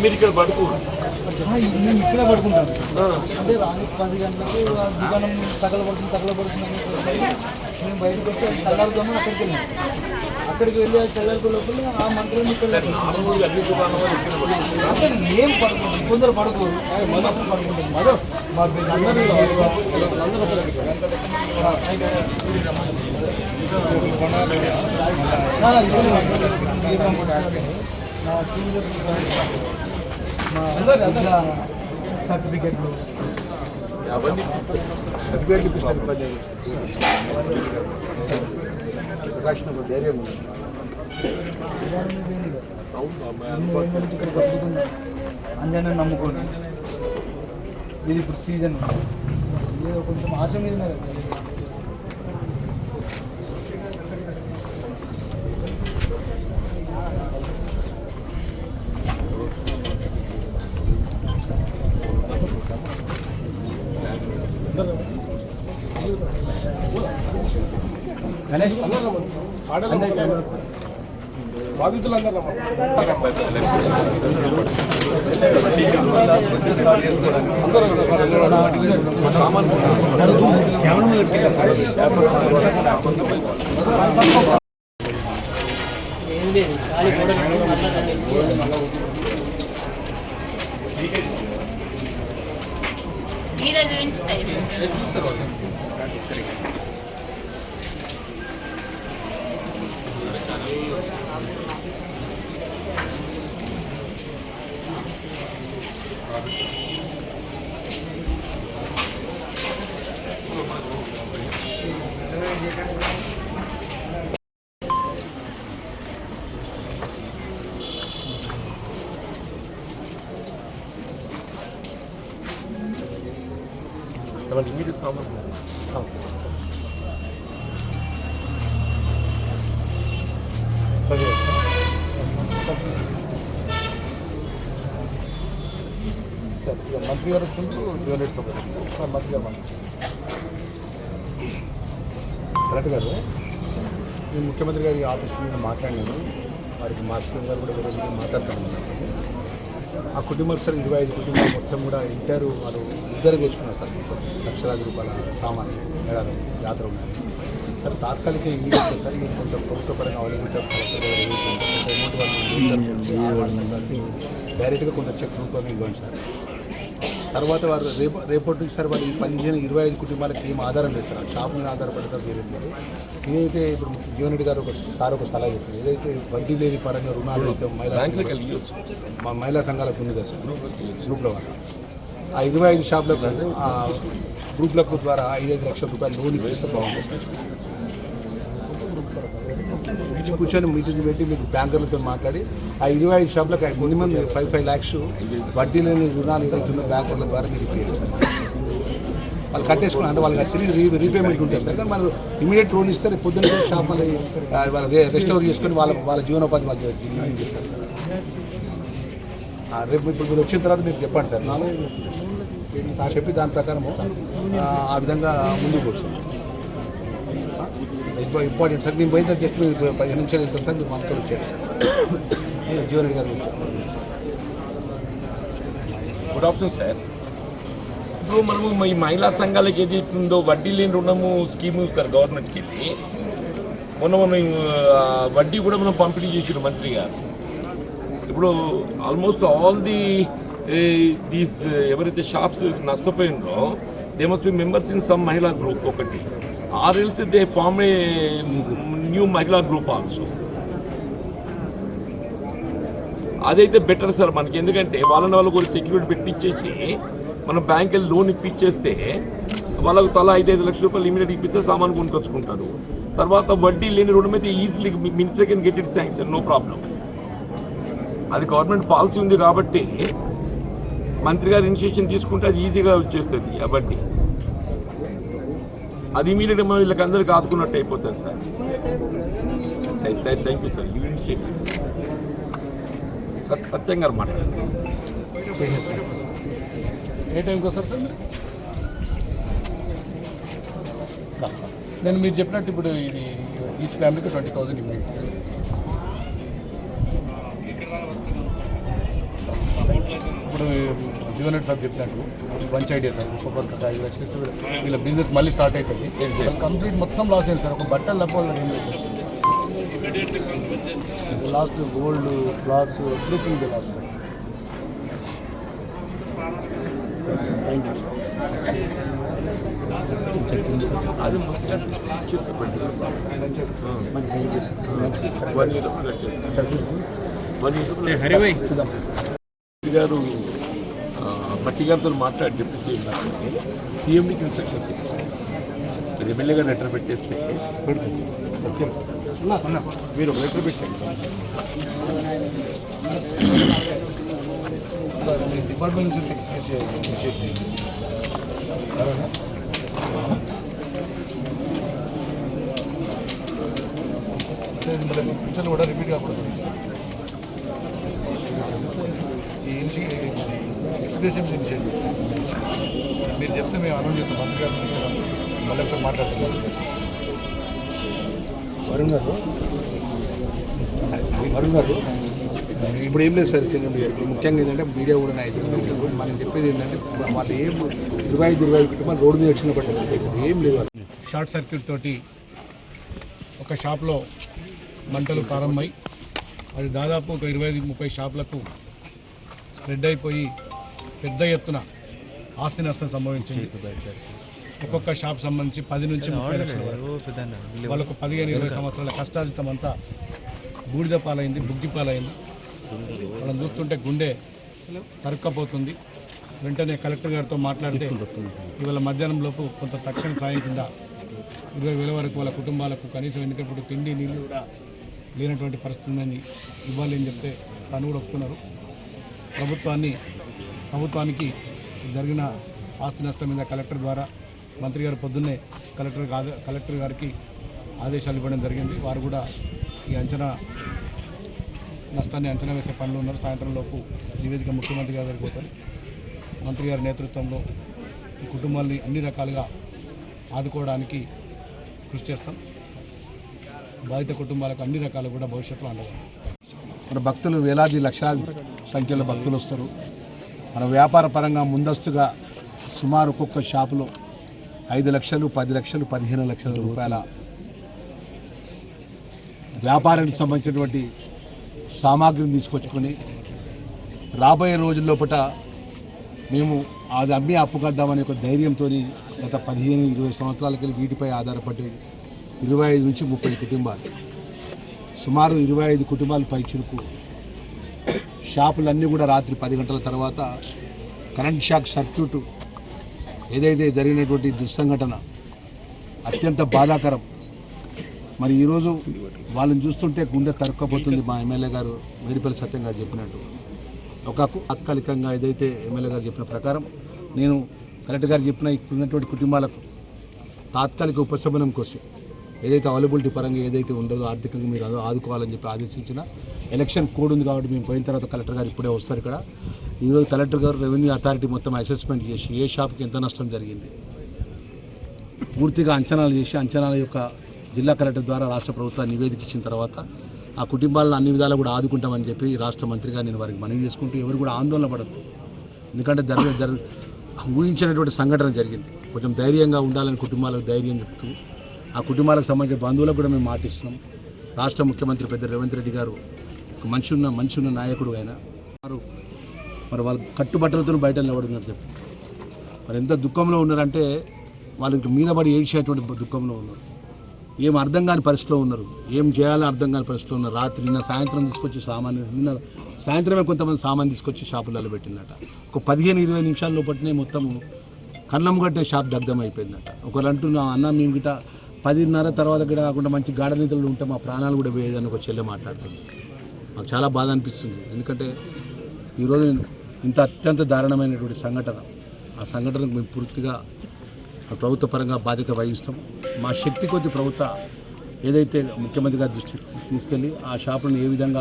మీరు ఇక్కడ పడుకో నేను ఇక్కడే పడుకుంటాను. అంటే రాని పది గంటలకు ఆ దుకాణం తగలబడుతుంది తగలబడుతుంది నేను బయటకు వచ్చి అది చల్లారుతాను అక్కడికి వెళ్ళాను. అక్కడికి వెళ్ళి అది చల్లారుకో లోపల ఆ మంటలను ఇక్కడ? అంటే నేను పడుకుంటాను కొందరు పడుకోరు. మాత్రం పడుకుంటాను మరో మా అందరూ సర్టిఫికెట్లు. అవన్నీ సర్టిఫికేట్ ఇప్పిస్తారు ప్రకాశం ధైర్యం ఉంది. అంజనే నమ్ముకోండి ఇది ఇప్పుడు సీజన్ ఏదో కొంచెం ఆశ మీద గణేష్. బాధితులు అందరూ ఈ నుంచి టైం ఏమంటే ఇమీడియట్ సామాన్ సార్ ఇక మంత్రి గారు వచ్చిండ్రు జ్యువెలరీ సభ సార్ మంత్రి గారు కరెక్ట్ గారు నేను ముఖ్యమంత్రి గారి ఆఫీస్కి నేను మాట్లాడినాను. వారికి మాస్టర్ గారు కూడా వేరే విధంగా మాట్లాడుతున్నాను ఆ కుటుంబం సార్ ఇరవై ఐదు కుటుంబాలు మొత్తం కూడా ఇంటారు వాళ్ళు ఇద్దరు తెచ్చుకున్నారు. సార్ మొత్తం లక్షలాది రూపాయల సామాన్లు మేడారం జాతర ఉన్నాయి. సార్ తాత్కాలిక ఇమీడియట్గా సార్? మీరు కొంత ప్రభుత్వ పరంగా అవైలబిలిటీ వాళ్ళు డైరెక్ట్గా కొంత చెక్ రూపంలో ఇవ్వండి సార్. తర్వాత వారు రేపు రేపటి నుంచి సార్ వాళ్ళు ఈ పదిహేను ఇరవై ఐదు కుటుంబాలకి ఏం ఆధారం లేదు సార్. ఆ షాప్ మీద ఆధారపడతారు వేరే ఇదైతే ఇప్పుడు జీవన్ రెడ్డి గారు ఒక సార్ ఒక సలహా చెప్పారు. ఏదైతే వడ్డీ లేని పరంగా రుణాలు అయితే మహిళా వెళ్ళి మహిళా సంఘాలకు ఉంది కదా సార్. గ్రూప్ల వల్ల ఆ ఇరవై ఐదు షాపులకు ఆ గ్రూప్లకు ద్వారా ఐదైదు లక్షల రూపాయలు లోన్ ఇప్పిస్తే బాగుంటుంది. సార్ కూర్చొని- మీటింగ్ పెట్టి మీకు బ్యాంకర్లతో మాట్లాడి ఆ ఇరవై ఐదు షాపులకు మినిమం ఫైవ్ ఫైవ్ ల్యాక్స్ వడ్డీ లేని రుణాలు ఏదైతుందో బ్యాంకర్ల ద్వారా మీరు సార్ వాళ్ళు కట్టేసుకున్నారు అంటే వాళ్ళకి తిరిగి రీ రీపేమెంట్ ఉంటుంది సార్. కానీ వాళ్ళు ఇమీడియట్ లోన్ ఇస్తే రేపు పొద్దున్న షాప్ మళ్ళీ వాళ్ళు రే- రెస్టోర్ చేసుకొని వాళ్ళ వాళ్ళ జీవనోపాధి వాళ్ళకి చేస్తారు ఇస్తారు సార్. రేపు ఇప్పుడు మీరు వచ్చిన తర్వాత మీరు చెప్పండి సార్ సార్. చెప్పి దాని ప్రకారం ఆ, విధంగా ముందుకు వస్తాం ఇంపార్టెంట్ సార్ నేను పోయిన జస్ట్ మీరు పదిహేను నిమిషాలు ఇస్తాను సార్ మీరు మనసుకొని వచ్చారు జీవన్ రెడ్డి గారు గుడ్ ఆఫ్టర్నూన్ సార్ ఇప్పుడు మనము ఈ మహిళా సంఘాలకు ఏది ఉందో వడ్డీ లేని రుణము స్కీమ్ సార్ గవర్నమెంట్కి వెళ్ళి మొన్న మనం వడ్డీ కూడా మనం పంపిణీ చేసారు మంత్రి గారు. ఇప్పుడు ఆల్మోస్ట్ ఆల్ ది దీస్ ఎవరైతే shops నష్టపోయిందో they must be members in some మహిళా గ్రూప్ ఒకటి. Or else they form a new మహిళా గ్రూప్ ఆల్సో అదైతే బెటర్ సార్ మనకి ఎందుకంటే వాళ్ళని వాళ్ళు కూడా సెక్యూరిటీ పెట్టించేసి మనం బ్యాంక్ వెళ్ళి లోన్ ఇప్పించేస్తే వాళ్ళకు తలా ఐదైదు లక్షల రూపాయలు ఇమీడియట్ ఇప్పిస్తే సామాన్ కొనుక్కొచ్చుకుంటారు. తర్వాత వడ్డీ లేని రుణం అయితే easily minister can get it sanction no problem అది గవర్నమెంట్ పాలసీ ఉంది కాబట్టి మంత్రి గారు ఇనిషియేషన్ తీసుకుంటే అది ఈజీగా వచ్చేస్తుంది కాబట్టి అది ఇమీడియట్గా మనం వీళ్ళకి అందరికీ ఆదుకున్నట్టు అయిపోతుంది sir. Thank you sir. You initiative సత్ సత్యం గారు మాట్లాడారు ఏ టైంకి వస్తారు సార్ నేను మీరు చెప్పినట్టు ఇప్పుడు ఇది ఈచ్ ఫ్యామిలీకి ట్వంటీ థౌసండ్ ఇమ్మీడియట్. ఇప్పుడు రెడ్డి సార్ చెప్పినట్టు ఐడియా సార్ ఒక్కొక్కరికి ఒక ఐదు లక్షలు ఇస్తే వీళ్ళ- బిజినెస్ మళ్ళీ స్టార్ట్ అవుతుంది. వాళ్ళు కంప్లీట్ మొత్తం లాస్ అయింది సార్. ఒక బట్టలు తప్ప వాళ్ళు ఏం లేదు sir. Lost gold clothes everything loss sir. Thank you అది మొత్తం చేస్తే better one year one year గారు మట్టి గారితో మాట్లాడి డిప్యూటీ సీఎం గారికి సీఎండికి ఇన్స్ట్రక్షన్స్ ఇచ్చారు మీరు ఎమ్మెల్యే గారు లెటర్ పెట్టేస్తే సత్యం మీరు ఒక లెటర్ పెట్టండి డిపార్ట్మెంట్ నుంచి ఎక్స్ప్రెస్ చేయండి ఫ్యూచర్లో కూడా రిపీట్ కాకూడదు ఈ ఇనిషి ఎక్స్ప్రెషన్స్ ఇనిషియేట్ చేస్తాం మీరు చెప్తే మేము అనౌన్స్ చేస్తాం. మంత్రి గారు మళ్ళీ ఒకసారి మాట్లాడతాం వరుణ్ గారు? వరుణ్ గారు ఇప్పుడు ఏం లేదు సార్ చిన్న ఇప్పుడు ముఖ్యంగా ఏంటంటే మీడియా కూడా నాయకులు మనం చెప్పేది ఏంటంటే వాళ్ళు ఏం ఇరవై ఇరవై కుటుంబాలు రోడ్డు మీద వచ్చిన పట్టింది ఏం వాళ్ళు. షార్ట్ సర్క్యూట్ తోటి ఒక షాప్లో మంటలు ప్రారంభమై అది దాదాపు ఒక ఇరవై ఐదు ముప్పై షాపులకు స్ప్రెడ్ అయిపోయి పెద్ద ఎత్తున ఆస్తి నష్టం సంభవించింది. ఒక్కొక్క షాప్ సంబంధించి పది నుంచి ముప్పై లక్షల వరకు. వాళ్ళకు పదిహేను ఇరవై సంవత్సరాల కష్టార్జితం అంతా బూడిద పాలైంది బుగ్గి పాలైంది. వాళ్ళని చూస్తుంటే గుండె తరుక్కపోతుంది. వెంటనే కలెక్టర్ గారితో మాట్లాడితే ఇవాళ మధ్యాహ్నం లోపు కొంత తక్షణ సాయం కింద ఇరవై వేల వరకు వాళ్ళ కుటుంబాలకు కనీసం ఎందుకంటే తిండి నీళ్ళు కూడా లేనటువంటి పరిస్థితి ఉందని ఇవ్వాలి అని చెప్తే తను కూడా ఒప్పుకున్నారు. ప్రభుత్వాన్ని ప్రభుత్వానికి జరిగిన ఆస్తి నష్టం మీద కలెక్టర్ ద్వారా మంత్రి గారు పొద్దున్నే కలెక్టర్ కలెక్టర్ గారికి ఆదేశాలు ఇవ్వడం జరిగింది. వారు కూడా ఈ అంచనా నష్టాన్ని అంచనా వేసే పనులు ఉన్నారు. సాయంత్రంలోపు నివేదిక ముఖ్యమంత్రి గారి దగ్గరికి పోతారు. మంత్రి గారి నేతృత్వంలో ఈ కుటుంబాన్ని అన్ని రకాలుగా ఆదుకోవడానికి కృషి చేస్తాం. బాధిత కుటుంబాలకు అన్ని రకాలు కూడా భవిష్యత్తులో అండగా మన భక్తులు వేలాది లక్షలాది సంఖ్యలో భక్తులు వస్తారు. మన వ్యాపార పరంగా ముందస్తుగా సుమారు ఒక్కొక్క షాపులో ఐదు లక్షలు పది లక్షలు పదిహేను లక్షల రూపాయల వ్యాపారానికి సంబంధించినటువంటి సామాగ్రిని తీసుకొచ్చుకొని రాబోయే రోజుల్లోపట మేము అది అమ్మి అప్పు కద్దామనే ఒక ధైర్యంతో గత పదిహేను ఇరవై సంవత్సరాలకి వీటిపై ఆధారపడి ఇరవై ఐదు నుంచి ముప్పై కుటుంబాలు. సుమారు ఇరవై ఐదు కుటుంబాలు పైచురుకు షాపులన్నీ కూడా రాత్రి పది గంటల తర్వాత కరెంట్ షాక్ సర్క్యూట్ ఏదైతే జరిగినటువంటి దుస్సంఘటన అత్యంత బాధాకరం. మరి ఈరోజు వాళ్ళని చూస్తుంటే గుండె తరుక్కపోతుంది మా ఎమ్మెల్యే గారు మేడిపల్లి సత్యం గారు చెప్పినట్టు. ఒక అక్కలికంగా ఏదైతే ఎమ్మెల్యే గారు చెప్పిన ప్రకారం నేను కలెక్టర్ గారు చెప్పిన ఇప్పుడున్నటువంటి కుటుంబాలకు తాత్కాలిక ఉపశమనం కోసం ఏదైతే అవైలబిలిటీ పరంగా ఏదైతే ఉండదో ఆర్థికంగా మీరు ఆదుకోవాలని చెప్పి ఆదేశించిన ఎలక్షన్ కోడ్ ఉంది కాబట్టి మేము పోయిన తర్వాత కలెక్టర్ గారు ఇప్పుడే వస్తారు ఇక్కడ. ఈరోజు కలెక్టర్ గారు రెవెన్యూ అథారిటీ మొత్తం అసెస్మెంట్ చేసి ఏ షాప్కి ఎంత నష్టం జరిగింది? పూర్తిగా అంచనాలు చేసి అంచనాల యొక్క జిల్లా కలెక్టర్ ద్వారా రాష్ట్ర ప్రభుత్వాన్ని నివేదిక ఇచ్చిన తర్వాత ఆ కుటుంబాలను అన్ని విధాలు కూడా ఆదుకుంటామని చెప్పి రాష్ట్ర మంత్రిగా నేను వారికి మనవి చేసుకుంటూ ఎవరు కూడా ఆందోళన పడద్దు. ఎందుకంటే జరగ జరగ ఊహించినటువంటి సంఘటన జరిగింది. కొంచెం ధైర్యంగా ఉండాలని కుటుంబాలకు ధైర్యం చెప్తూ ఆ కుటుంబాలకు సంబంధించిన బంధువులకు కూడా మేము మాటిస్తున్నాం. రాష్ట్ర ముఖ్యమంత్రి పెద్ద రేవంత్ రెడ్డి గారు ఒక మనిషి ఉన్న మనిషి ఉన్న నాయకుడు ఆయన వారు మరి వాళ్ళు కట్టుబట్టలతో బయట నిలబడుతున్నారు చెప్పి. మరి ఎంత దుఃఖంలో ఉన్నారంటే వాళ్ళకి మీద పడి ఏడ్చేటువంటి దుఃఖంలో ఉన్నారు. ఏం అర్థం కాని పరిస్థితిలో ఉన్నారు. ఏం చేయాలో అర్థం కాని పరిస్థితిలో ఉన్నారు. రాత్రి నిన్న సాయంత్రం తీసుకొచ్చి సామాన్ నిన్న సాయంత్రమే కొంతమంది సామాన్ తీసుకొచ్చి షాపులలో పెట్టిందట. ఒక పదిహేను ఇరవై నిమిషాల లోపలనే మొత్తం కన్నం కట్టే షాప్ దగ్ధం అయిపోయిందట ఒకరు అంటున్నా అన్న మేము గిట పదిన్నర తర్వాత గిట కాకుండా మంచి గాఢ నిద్రలు ఉంటే మా ప్రాణాలు కూడా వేయదని ఒక చెల్లె మాట్లాడుతుంది. మాకు చాలా బాధ అనిపిస్తుంది. ఎందుకంటే ఈరోజు ఇంత అత్యంత దారుణమైనటువంటి సంఘటన. ఆ సంఘటనకు మేము పూర్తిగా ప్రభుత్వ పరంగా బాధ్యత వహిస్తాం. మా శక్తి కొద్ది ప్రభుత్వ ఏదైతే ముఖ్యమంత్రి దృష్టి తీసుకెళ్ళి ఆ షాపులను ఏ విధంగా